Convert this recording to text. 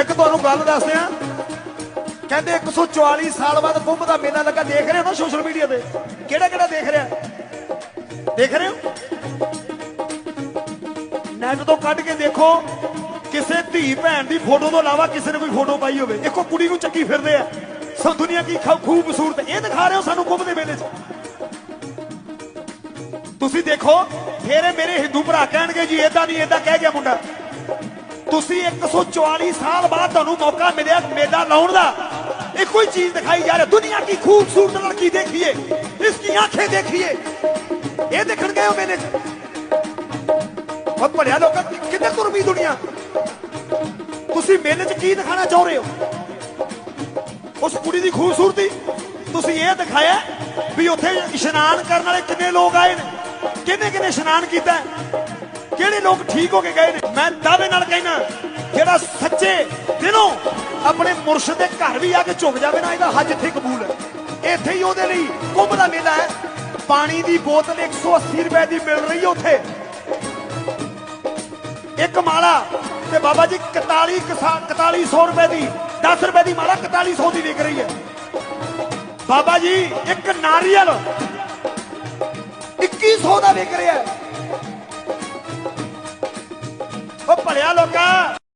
ਇੱਕ ਤੁਹਾਨੂੰ ਗੱਲ ਦੱਸਦੇ ਆ ਕਹਿੰਦੇ 144 ਸਾਲ ਬਾਅਦ ਕੁੰਭ ਦਾ ਮੇਲਾ ਲੱਗਾ। ਦੇਖ ਰਹੇ ਹੋ ਨਾ ਸੋਸ਼ਲ ਮੀਡੀਆ ਤੇ? ਕਿਹੜਾ ਕਿਹੜਾ ਦੇਖ ਰਿਹਾ? ਦੇਖ ਰਹੇ ਹੋ? ਨੈਟ ਤੋਂ ਕੱਢ ਕੇ ਦੇਖੋ, ਕਿਸੇ ਧੀ ਭੈਣ ਦੀ ਫੋਟੋ ਤੋਂ ਇਲਾਵਾ ਕਿਸੇ ਨੇ ਕੋਈ ਫੋਟੋ ਪਾਈ ਹੋਵੇ। ਇੱਕੋ ਕੁੜੀ ਨੂੰ ਚੱਕੀ ਫਿਰਦੇ ਆ। ਸਭ ਦੁਨੀਆ ਕੀ ਖੂਬਸੂਰਤ ਇਹ ਦਿਖਾ ਰਹੇ ਹੋ ਸਾਨੂੰ ਕੁੰਭ ਦੇ ਮੇਲੇ 'ਚ। ਤੁਸੀਂ ਦੇਖੋ, ਫਿਰ ਮੇਰੇ ਹਿੰਦੂ ਭਰਾ ਕਹਿਣਗੇ ਜੀ, ਏਦਾਂ ਨਹੀਂ, ਏਦਾਂ ਕਹਿ ਗਿਆ ਮੁੰਡਾ। ਤੁਸੀਂ 144 ਸਾਲ ਬਾਅਦ ਤੁਹਾਨੂੰ ਮੌਕਾ ਮਿਲਿਆ ਮੇਲਾ ਲਾਉਣ ਦਾ। ਇੱਕੋ ਹੀ ਚੀਜ਼ ਦਿਖਾਈ ਜਾ ਰਹੀ, ਦੁਨੀਆ ਕੀ ਖੂਬਸੂਰਤ ਲੜਕੀ ਦੇਖੀਏ ਇਸकी ਆਂखें ਦੇਖੀਏ। ਇਹ ਦੇਖਣ ਗਏ ਹੋ ਮੇਲੇ 'ਚ? ਬਹੁਤ ਪੜਿਆ ਲੋਕਾਂ ਕਿੱਧਰ ਤੁਰ ਪਈ ਦੁਨੀਆ? ਤੁਸੀਂ ਮੇਲੇ 'ਚ ਕੀ ਦਿਖਾਣਾ ਚਾਹ ਰਹੇ ਹੋ? ਉਸ ਕੁੜੀ ਦੀ ਖੂਬਸੂਰਤੀ, ਤੁਸੀਂ ਇਹ ਦਿਖਾਇਆ ਵੀ ਉੱਥੇ ਇਸ਼ਨਾਨ ਕਰਨ ਵਾਲੇ ਕਿੰਨੇ ਲੋਕ ਆਏ ਨੇ। ਕਿੰਨੇ ਕਿੰਨੇ ਇਸ਼ਨਾਨ ਕੀਤਾ? ਕਿਹੜੇ ਲੋਕ ਠੀਕ ਹੋ ਕੇ ਗਏ ਨੇ? ਮੈਂ ਦਾਅਵੇ ਨਾਲ ਕਹਿਣਾ ਆਪਣੇ ਮੁਰਸ਼ਿਦ ਦੇ ਘਰ ਵੀ ਆ ਕੇ ਝੁਕ ਜਾਵੇ ਨਾ, ਇਹਦਾ ਹੱਜ ਇੱਥੇ ਕਬੂਲ ਹੈ। ਇੱਥੇ ਹੀ ਉਹਦੇ ਲਈ ਕੁੰਭ ਦਾ ਮੇਲਾ ਹੈ। ਪਾਣੀ ਦੀ ਬੋਤਲ 180 ਰੁਪਏ ਦੀ ਮਿਲ ਰਹੀ ਹੈ ਉੱਥੇ। ਇੱਕ ਮਾਲਾ ਤੇ ਬਾਬਾ ਜੀ 41 4100 ਰੁਪਏ ਦੀ 10 ਰੁਪਏ ਦੀ ਮਾਲਾ 4100 ਦੀ ਵਿਕ ਰਹੀ ਹੈ। ਬਾਬਾ ਜੀ, ਇੱਕ ਨਾਰੀਅਲ 2100 ਦਾ ਵਿਕ ਰਿਹਾ ਹੈ। ਉਹ ਭਲਿਆ ਲੋਕਾਂ